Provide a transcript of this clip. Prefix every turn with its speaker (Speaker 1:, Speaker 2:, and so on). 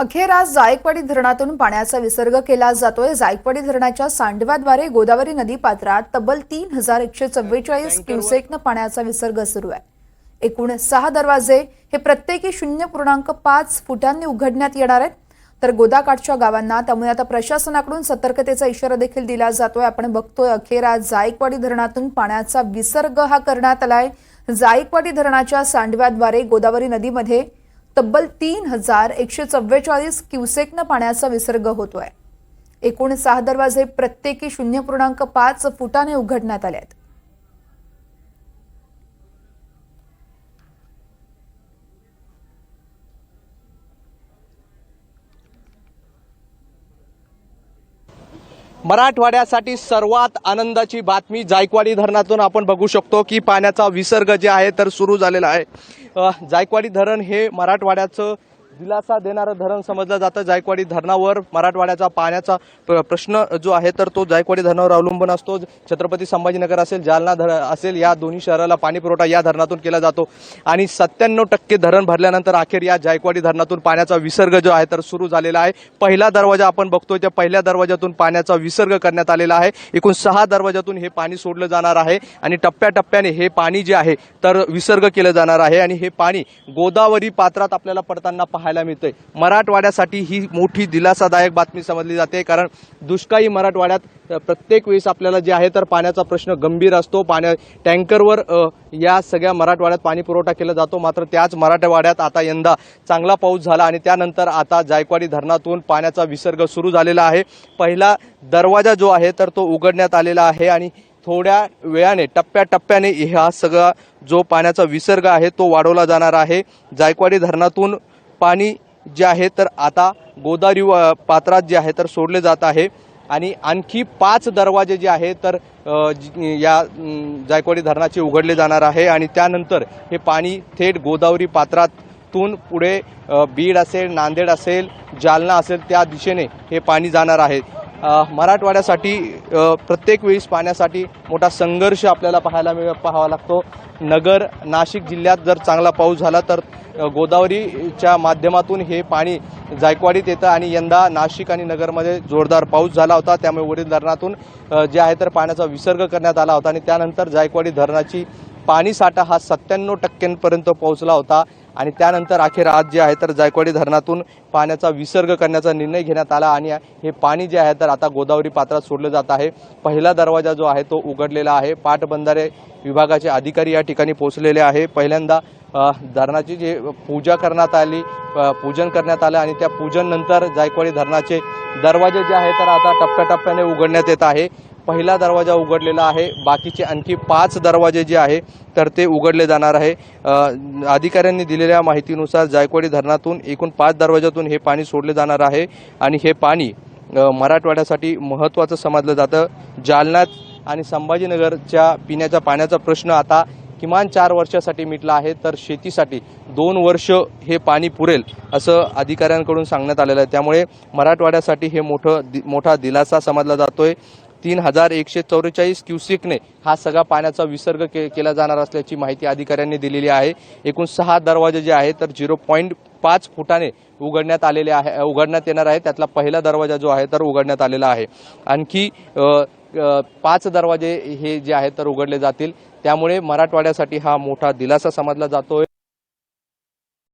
Speaker 1: अखेर आज जायकवाडी धरणातून पाण्याचा विसर्ग केला जातोय. जायकवाडी धरणाच्या सांडव्याद्वारे गोदावरी नदी पात्रात तब्बल तीन हजार एकशे चव्वेचाळीस क्युसेकनं पाण्याचा विसर्ग सुरू आहे. एकूण सहा दरवाजे हे प्रत्येकी शून्य पूर्णांक पाच फुटांनी उघडण्यात येणार आहेत. तर गोदाकाठच्या गावांना त्यामुळे आता प्रशासनाकडून सतर्कतेचा इशारा देखील दिला जातोय. आपण बघतोय अखेर आज जायकवाडी धरणातून पाण्याचा विसर्ग हा करण्यात आलाय. जायकवाडी धरणाच्या सांडव्याद्वारे गोदावरी नदीमध्ये तब्बल तीन हजार एकशे चव्वेचाळीस क्युसेकनं पाण्याचा विसर्ग होतोय. एकूण सहा दरवाजे प्रत्येकी शून्य पूर्णांक पाच फुटाने उघडण्यात आले आहेत.
Speaker 2: मराठवाड्यासाठी सर्वात आनंदाची बातमी जायकवाडी धरणातून आपण बघू शकतो की पाण्याचा विसर्ग जे आहे तर सुरू झालेला आहे. जायकवाडी धरण हे मराठवाड्याचं दिलासा देणारं धरण समजलं जातं. जायकवाडी धरणावर मराठवाड्याचा पाण्याचा प्र- प्रश्न जो आहे तर तो जायकवाडी धरणावर अवलंबून असतो. छत्रपती संभाजीनगर असेल जालना धरण असेल या दोन्ही शहराला पाणी पुरवठा या धरणातून केला जातो. आणि सत्त्याण्णव टक्के धरण भरल्यानंतर अखेर या जायकवाडी धरणातून पाण्याचा विसर्ग जो आहे तर सुरू झालेला आहे. पहिला दरवाजा आपण बघतोय त्या पहिल्या दरवाजातून पाण्याचा विसर्ग करण्यात आलेला आहे. एकूण सहा दरवाजातून हे पाणी सोडलं जाणार आहे आणि टप्प्याटप्प्याने हे पाणी जे आहे तर विसर्ग केलं जाणार आहे. आणि हे पाणी गोदावरी पात्रात आपल्याला पडताना पाहायला मिळतंय. मराठवाड्यासाठी ही मोठी दिलासादायक बातमी समजली जाते कारण दुष्काळी मराठवाड्यात प्रत्येक वेळेस आपल्याला जे आहे तर पाण्याचा प्रश्न गंभीर असतो. पाण्या टँकरवर या सगळ्या मराठवाड्यात पाणी पुरवठा केला जातो. मात्र त्याच मराठवाड्यात आता यंदा चांगला पाऊस झाला आणि त्यानंतर आता जायकवाडी धरणातून पाण्याचा विसर्ग सुरू झालेला आहे. पहिला दरवाजा जो आहे तर तो उघडण्यात आलेला आहे आणि थोड्या वेळाने टप्प्याटप्प्याने हा सगळा जो पाण्याचा विसर्ग आहे तो वाढवला जाणार आहे. जायकवाडी धरणातून पाणी जे आहे तर आता गोदावरी व- पात्रात जे आहे तर सोडले जात आहे. आणि आणखी पाच दरवाजे जे आहे तर या जायकवाडी धरणाचे उघडले जाणार आहे. आणि त्यानंतर हे पाणी थेट गोदावरी पात्रातून पुढे बीड असेल नांदेड असेल जालना असेल त्या दिशेने हे पाणी जाणार आहे. मराठवाड्यासाठी प्रत्येक वेळेस पाण्यासाठी मोठा संघर्ष आपल्याला पाहायला मिळ पाहावा लागतो. नगर नाशिक जिल्ह्यात जर चांगला पाऊस झाला तर गोदावरीच्या माध्यमातून हे पाणी जायकवाडीत येतं आणि यंदा नाशिक आणि नगरमध्ये जोरदार पाऊस झाला होता. त्यामुळे वडील धरणातून जे आहे तर पाण्याचा विसर्ग करण्यात आला होता आणि त्यानंतर जायकवाडी धरणाची पाणीसाठा हा सत्त्याण्णव टक्क्यांपर्यंत पोहोचला होता. आणि त्यानंतर अखेर आज जे आहे तर जायकवाडी धरणातून पाण्याचा विसर्ग करण्याचा निर्णय घेण्यात आला आणि हे पाणी जे आहे तर आता गोदावरी पात्रात सोडलं जात आहे. पहिला दरवाजा जो आहे तो उघडलेला आहे. पाटबंधारे विभागाचे अधिकारी या ठिकाणी पोहोचलेले आहे. पहिल्यांदा धरणाची जे पूजा करण्यात आली पूजन करण्यात आलं आणि त्या पूजननंतर जायकवाडी धरणाचे दरवाजे जे आहे तर आता टप्प्याटप्प्याने उघडण्यात येत आहे. पहिला दरवाजा उघडलेला आहे. बाकीचे आणखी पाच दरवाजे जे आहे तर ते उघडले जाणार आहे. अधिकाऱ्यांनी दिलेल्या माहितीनुसार जायकवाडी धरणातून एकूण पाच दरवाजातून हे पाणी सोडले जाणार आहे आणि हे पाणी मराठवाड्यासाठी महत्त्वाचं समजलं जातं. जालन्यात आणि संभाजीनगरच्या पिण्याच्या पाण्याचा प्रश्न आता किमान चार वर्षासाठी मिटला आहे तर शेतीसाठी दोन वर्ष हे पाणी पुरेल असं अधिकाऱ्यांकडून सांगण्यात आलेलं आहे. त्यामुळे मराठवाड्यासाठी हे मोठं दि मोठा दिलासा समजला जातोय. तीन हजार एकशे चौवेचाळीस क्युसेकने हा सगळा पाण्याचा विसर्ग के केला जाणार असल्याची माहिती अधिकाऱ्यांनी दिलेली आहे. एकूण सहा दरवाजे जे आहे तर झिरो पॉईंट पाच फुटाने उघडण्यात आलेले आहे उघडण्यात येणार आहे. त्यातला पहिला दरवाजा जो आहे तर उघडण्यात आलेला आहे. आणखी पाच दरवाजे हे जे आहेत तर उघडले जातील. त्यामुळे मराठवाड्यासाठी हा मोठा दिलासा समजला जातोय.